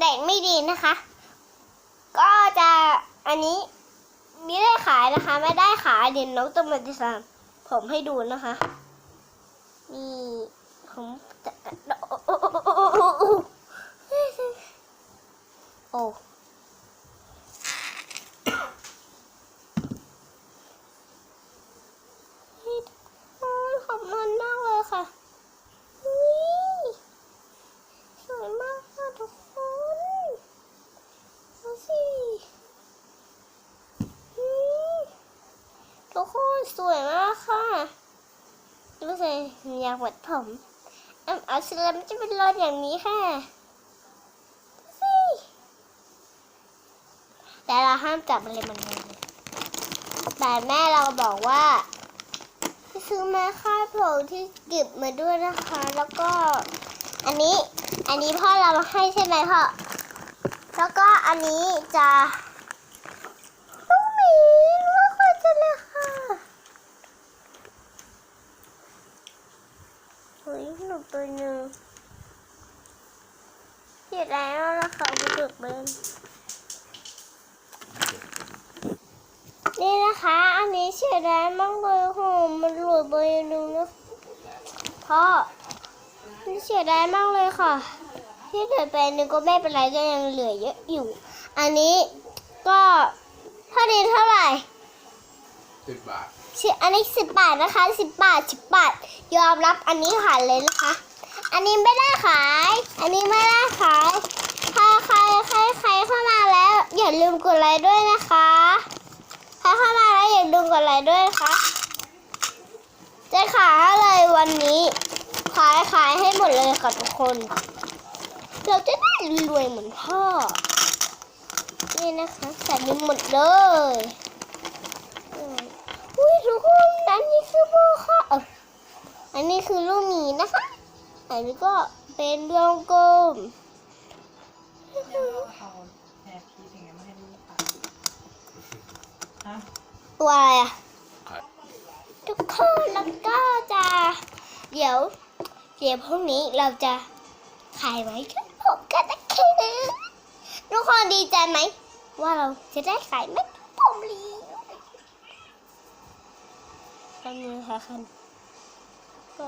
เด็กไม่ดีนะคะ ก็จะอันนี้ไม่ได้ขายนะคะ ไม่ได้ขายเดี๋ยวน้องต้องมาดีไซน์ผมให้ดูนะคะนี่ผมจะโอ้โอ้โอ้โอ้โอ้โอ้โอ้นี่โอ้ยขอบมันมากเลยค่ะ นี่สวยมากค่ะทุกคนดูสิอืมทุกคน สวยมากค่ะดูสิอยากหวัดผมอะเอาสร็จแล้วมันจะเป็นรอยอย่างนี้ค่ะสิแต่เราห้ามจับอะไรมันเลยแต่แม่เราบอกว่าซื้อมาค่าผมที่เก็บมาด้วยนะคะ แล้วก็ อันนี้ อันนี้พ่อเรามาให้ใช่ไหมพ่อ แล้วก็อันนี้จะลูกหมีลูกควายจะเลยค่ะเฮ้ยหนูตัวหนึ่งเสียดายมากนะคะกระดูกเบิร์นนี่นะคะ อันนี้เสียดายมากเลยโหมันหลุดไปหนึ่งนะพ่อนี่เสียดายมากเลยค่ะ ที่เกิดไปหนึ่งก็ไม่เป็นไรก็ยังเหลือเยอะอยู่ อันนี้ก็เท่านี้เท่าไหร่สิบบาทสิอันนี้สิบบาทนะคะสิบบาทสิบบาท ยอมรับอันนี้ขายเลยนะคะ อันนี้ไม่ได้ขาย อันนี้ไม่ได้ขายถ้าใครใครใครเข้ามาแล้ว อย่าลืมกดไลค์ด้วยนะคะใครเข้ามาแล้วอย่าลืมกดไลค์ด้วยนะคะจะขายให้เลยวันนี้ ขายขายให้หมดเลยค่ะทุกคน เราจะได้รวยเหมือนพ่อ นี่นะคะใส่ไปหมดเลยอุ้ยทุกคนอันนี้คือพ่อค่ะอออันนี้คือลูกหมีนะคะ อันนี้ก็เป็นดวงกลม ตัวอะไรอะขายทุกคนแล้วก็จะเดี๋ยวเดี๋ยวพรุ่งนี้เราจะขายไว้กันผมกันนะคะทุกคนดีใจไหม ว่าเราจะได้ขายไหมผมลีทำยังไงคะคันก็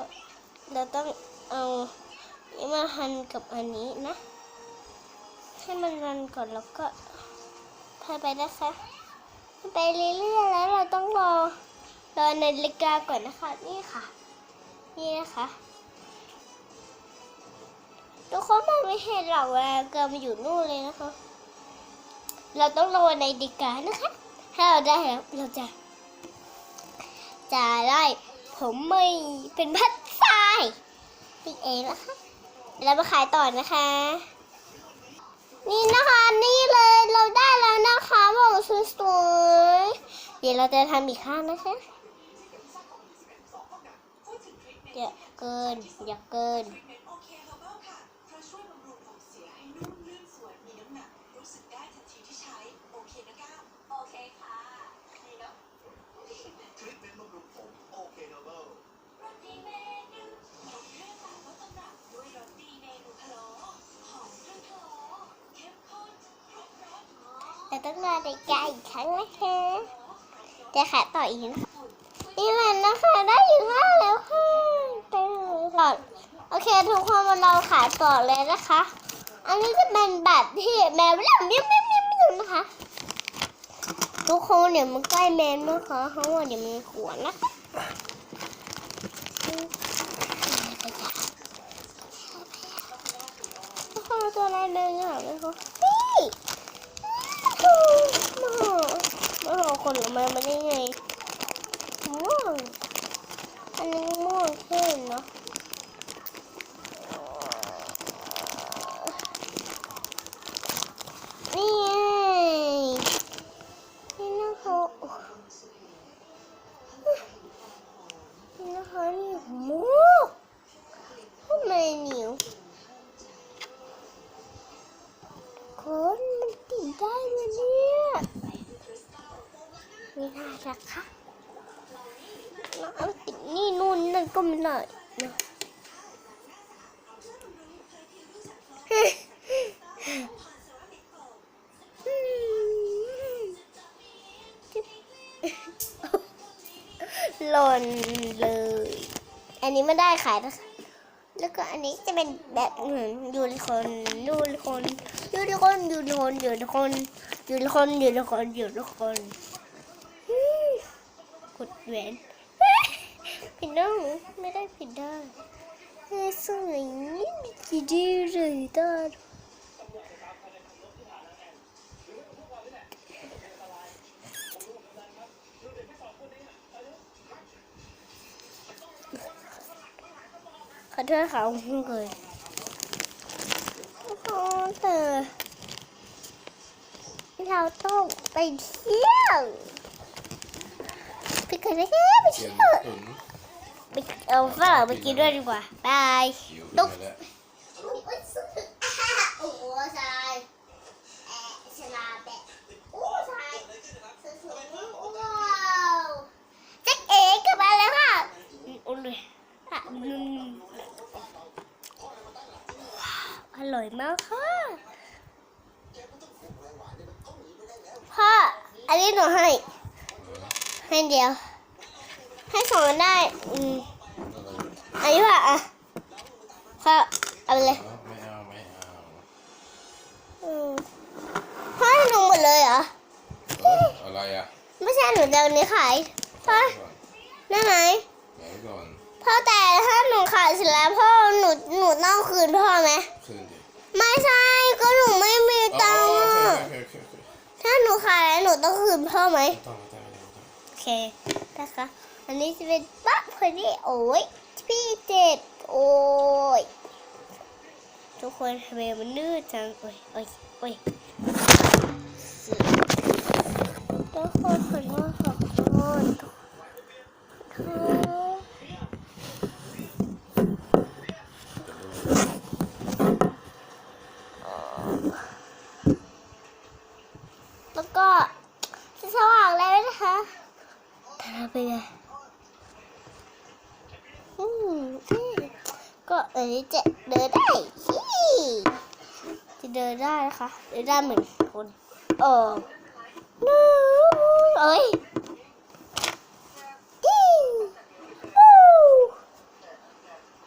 เราต้องเอานี่มาหั่นกับอันนี้นะ ให้มันรันก่อนแล้วก็พาไปนะคะ ไปเรื่อยๆแล้วเราต้องรอรอนาฬิกาก่อนนะคะ นี่ค่ะ นี่นะคะทุกคนมองไม่เห็นหรอกเวลาเกิดมาอยู่นู่นเลยนะคะ เราต้องรอนาฬิกานะคะ ถ้าเราได้แล้วเราจะ จะได้ผมไม่เป็นพัดทรายนี่เองนะคะแล้วมาขายต่อนะคะ นี่นะคะนี่เลยเราได้แล้วนะคะบอกสวยๆเดี๋ยวเราจะทำอีกข้างนะคะอย่าเกินอย่าเกิน แต่ต้องรอนาฬิกาอีกครั้งนะคะจะขายต่ออีกนะนี่แหละนะคะได้อีกมากแล้วค่ะไปเลยก่อนโอเคทุกคนมาเราขายต่อเลยนะคะ อันนี้จะเป็นแบบที่แมวเรียกเรียกเรียกเรียกเรียกนะคะ ทุกคนเดี๋ยวมันใกล้แมนนะคะเพราะว่าเดี๋ยวมันขวนนะคะทุกคนตัวอะไรเดินหาไหมคะนี่มาหา มาหาคนออกมามาได้ไงม่วงอันนี้ม่วงขึ้นเนาะนี่ไงนี่นะคะนี่นะคะนี่หมูทำไมเหนียวคนมันติดได้ไหมเนี่ย ไม่ได้นะคะเราเอาติดนี่นู่นนั่นก็ไม่ได้นะหล่นเลย อันนี้ไม่ได้ขายนะคะ แล้วก็อันนี้จะเป็นแบบเหมือนยูนิคอนยูนิคอนยูนิคอนยูนิคอนยูนิคอนยูนิคอนยูนิคอนยูนิคอน กดแหวนผิดได้ไม่ได้ผิดได้สวยนี่ดีดีเลยตาขอโทษค่ะคุณเคยโอ้โหแต่เราต้องไปเที่ยว เคยไปเที่ยวไปเขียเที่นยวตุนไปเอาฝรั่งไปกินด้วยดีกว่าบายตุ๊กนมาแล้วโอ้โหชายแอะชลาแบะโอ้ชายสวยๆว้าวเจ๊เอ๋กลับมาแล้วค่ะโอ้ยอะอร่อยมากค่ะพ่ออันนี้หนูให้ให้เดียว ให้สองอันได้อืมอันนี้ว่าอะพ่อเอาไปเลยไม่เอาไม่เอาอืมพ่อให้หนูหมดเลยเหรอเอ้ยอะไรอะไม่ใช่หนูจะเอาอันนี้ขาย พ่อก่อนได้ไหมไหนก่อนพ่อแต่ถ้าหนูขายเสร็จแล้วพ่อหนูหนูต้องคืนพ่อไหมคืนดิไม่ใช่ก็หนูไม่มีอ๋อตังค์โออะเคโอเคโอเคโอเคถ้าหนูขายแล้วหนูต้องคืนพ่อไหม ไม่ต้องไม่ต้องไม่ต้องไม่ต้องโอเคนะคะ อันนี้จะเป็นปั๊บพอดีโอ้ยพี่เจ็บโอ้ยทุกคนทำไมมันนืดจังโอ้ยโอ้ยโอ้ยทุกคนขอโทษขอโทษขอโทษแล้วก็จะสว่างแล้วนะคะทาไปเลยอืมอืม ก็เอ๋ยจะเดินได้ฮิจะเดินได้นะคะเดินได้เหมือนคนเออนูเอ้ยจิ้ววู้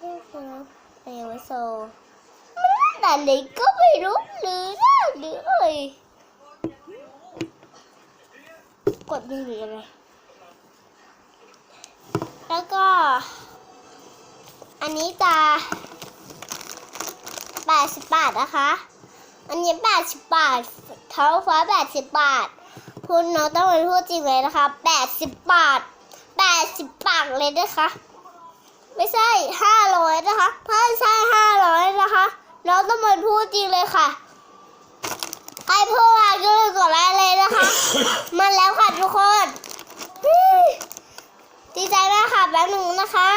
นี่คือเอวโซมันแต่ไหนก็ไม่รู้หรือได้หรือเอ่ยกดมือหรืออะไรแล้วก็ นนี้จะ80บาทนะคะ อันนี้ 80 บาทเท้าฟ้า 80 บาท พูดน้องต้องเป็นพูดจริงเลยนะคะ 80 บาท 80 บาทเลยนะคะ ไม่ใช่ 500 นะคะถ้าใช่ 500 นะคะ น้องต้องเป็นพูดจริงเลยค่ะ ใครพูดอะไรก็เลยกดไลค์เลยนะคะ มาแล้วค่ะทุกคน ดีใจมากค่ะแป๊บหนึ่งนะคะ